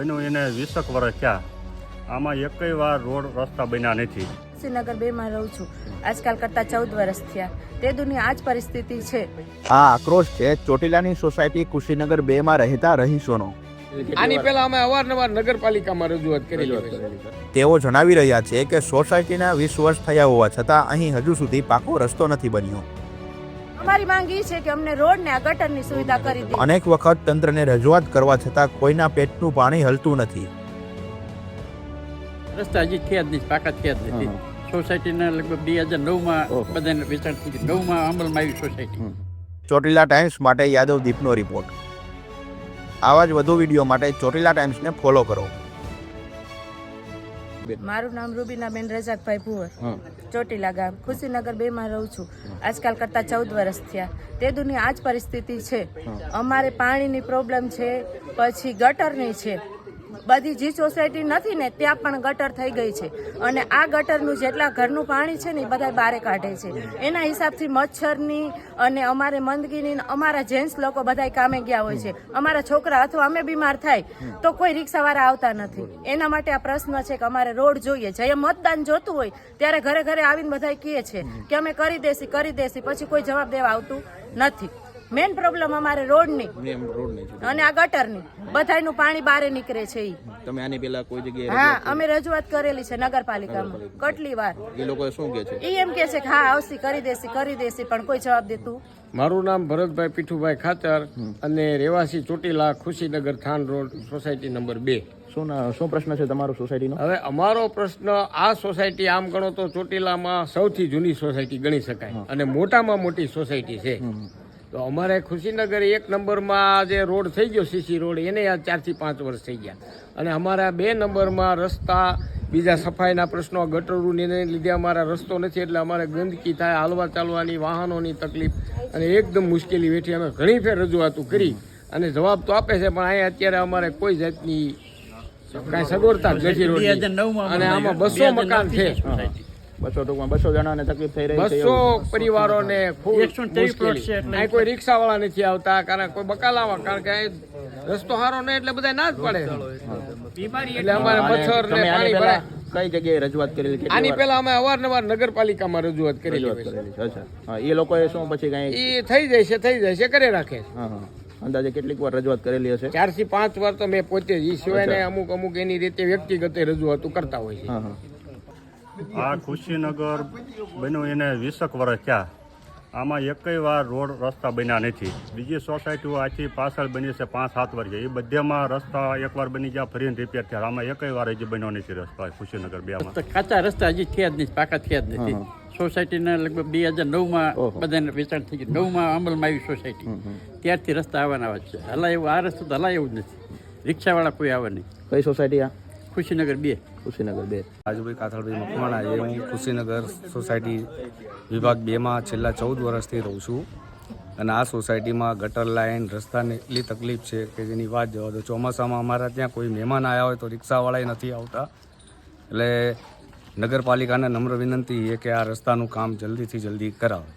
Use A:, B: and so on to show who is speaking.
A: બન્યું એને વીસક વર્ષ થયા. આમાં એકય વાર રોડ રસ્તા બન્યા નથી.
B: શ્રીનગર બેમાં રહું છું. આજકાલ કરતાં ચૌદ વર્ષ થયા. તે દુનિયા આ જ પરિસ્થિતિ છે.
C: આ આક્રોશ છે ચોટીલાની સોસાયટી કુશીનગર બે માં રહેતા રહીશોનો.
D: આની પહેલા અમે અવારનવાર નગરપાલિકામાં રજૂઆત કરી
C: તેઓ જણાવી રહ્યા છે કે સોસાયટીના વીસ વર્ષ થયા હોવા છતાં અહીં હજુ સુધી પાકો રસ્તો નથી બન્યો.
B: અમારી માંગ એ છે કે અમને રોડ ને આ ગટરની સુવિધા કરી દે.
C: અનેક વખત તંત્રને રજૂઆત કરવા છતાં કોઈના પેટનું પાણી હલતું નથી.
E: રસ્તા હજી થયા જ નહીં પાકા થયા જ નથી. સોસાયટીના લગભગ બે હજાર નવમાં બધાને વેચાણ થઈ નવમાં અમલમાં આવી સોસાયટી.
C: ચોટીલા ટાઈમ્સ માટે યાદવ દીપનો રિપોર્ટ. આવા જ વધુ વીડિયો માટે ચોટીલા ટાઈમ્સને ફોલો કરો.
B: મારું નામ રૂબીનાબેન રજાકભાઈ ભુવર. ચોટીલા ગામ. ખુશીનગર બે માં રહું છું. આજકાલ કરતાં ચૌદ વર્ષ થયા. તે દુની આ જ પરિસ્થિતિ છે. અમારે પાણીની પ્રોબ્લેમ છે પછી ગટરની છે. બધી જે સોસાયટી નથી ને ત્યાં પણ ગટર થઈ ગઈ છે. અને આ ગટરનું જેટલા ઘરનું પાણી છે ને એ બધા બારે કાઢે છે. એના હિસાબથી મચ્છરની અને અમારે મંદગીની અમારા જેન્ટ્સ લોકો બધા કામે ગયા હોય છે. અમારા છોકરા અથવા અમે બીમાર થાય, તો કોઈ રિક્ષાવાળા આવતા નથી. એના માટે આ પ્રશ્ન છે કે અમારે રોડ જોઈએ. છે મતદાન જોતું હોય, ત્યારે ઘરે ઘરે આવીને બધા કહે છે કે અમે કરી દેસી કરી દેસી, પછી કોઈ જવાબ દેવા આવતું નથી. મેઇન પ્રોબ્લેમ અમારે રોડની. અને આ ગટરની. બધાયનું પાણી બારે નીકળે છે ઈ.
F: તમે આની પેલા કોઈ જગ્યાએ
B: હા અમે રજૂઆત કરેલી છે નગરપાલિકામાં. કેટલી વાર?
F: એ લોકો શું કે છે?
B: ઈ એમ કે છે કે હા આવશે કરી દેસી કરી દેસી પણ કોઈ જવાબ દેતું
D: મારું નામ ભરતભાઈ પીઠુભાઈ ખાતર અને રહેવાસી Chotila Khushinagar Than road society number બે.
F: શું ના- શું પ્રશ્ન છે તમારો સોસાયટીનો?
D: હવે અમારો પ્રશ્ન આ સોસાયટી આમ ગણો તો ચોટીલામાં સૌથી જૂની સોસાયટી ગણી શકાય. અને મોટામાં મોટી સોસાયટી છે. તો અમારે ખુશીનગર એક નંબરમાં જે રોડ થઈ ગયો સીસી રોડ એને આ ચારથી પાંચ વર્ષ થઈ ગયા અને અમારા બે નંબરમાં રસ્તા બીજા સફાઈના પ્રશ્નો ગટરોને લીધે અમારા રસ્તો નથી એટલે અમારે ગંદકી થાય હાલવા ચાલવાની વાહનોની તકલીફ અને એકદમ મુશ્કેલી વેઠી અમે ઘણી ફેર રજૂઆતો કરી અને જવાબ તો આપે છે પણ અહીંયા અત્યારે અમારે કોઈ જાતની કાંઈ સગવડતા નથી.
E: નવમાં
D: અને આમાં બસો મકાન છે.
F: બસો ટૂંકમાં બસો જણાને તકલીફ થઈ રહી છે
D: બસો પરિવારોને ખૂબ મુશ્કેલી. કોઈ રિક્ષાવાળા નથી આવતા કારણ કોઈ બકાલાવા કારણ કે રસ્તો સારો નહીં એટલે બધા ના જ પડે. એટલે અમારે મચ્છર ને પાણી ભરાય.
F: કઈ જગ્યાએ રજૂઆત કરેલી
D: આની પહેલા અમે અવારનવાર નગરપાલિકામાં રજૂઆત કરેલી
F: અચ્છા. હા એ લોકોએ શું પછી કઈ
D: એ થઈ જાય છે થઈ જાય છે કરે રાખે
F: હા હા. અંદાજે કેટલીક વાર રજૂઆત કરેલી હશે?
D: ચારથી પાંચ વાર તો મેં પોતે જ એ સિવાય અમુક અમુક એની રીતે વ્યક્તિગત રજૂઆતો કરતા હોય છે.
F: હા હા.
A: આ ખુશીનગર બન્યું એને વીસક વર્ષ થયા. આમાં એકય વાર રોડ રસ્તા બન્યા નથી. બીજી સોસાયટીઓ આથી પાછળ બની છે પાંચ સાત વર્ષે. એ બધેમાં રસ્તા એકવાર બની ગયા ફરીને રિપેર થયા. આમાં એકય વાર હજી બન્યો નથી રસ્તા ખુશીનગર
E: તો કાચા રસ્તા હજી થયા જ નથી પાકા થયા જ નથી. સોસાયટીના લગભગ બે હજાર નવમાં બધાને વેચાણ થઈ ગયું. નવમાં અમલમાં આવી સોસાયટી. ત્યારથી રસ્તા આવવાના આવે છે. હલા એવું આ રસ્તો તો હલા એવું જ નથી. રિક્ષાવાળા કોઈ આવે નહીં.
F: કઈ સોસાયટી આ?
E: ખુશીનગર બે.
F: ખુશીનગર બે.
G: રાજુભાઈ કાથળભાઈ મકવાણા એ હું ખુશીનગર સોસાયટી વિભાગ બેમાં છેલ્લા ચૌદ વર્ષથી રહું છું. અને આ સોસાયટીમાં ગટર લાઇન રસ્તાની એટલી તકલીફ છે કે જેની વાત જવા દો, ચોમાસામાં અમારા ત્યાં કોઈ મહેમાન આવ્યા હોય તો રિક્ષાવાળાએ નથી આવતા. એટલે નગરપાલિકાને નમ્ર વિનંતી એ કે આ રસ્તાનું કામ જલ્દીથી જલ્દી કરાવે.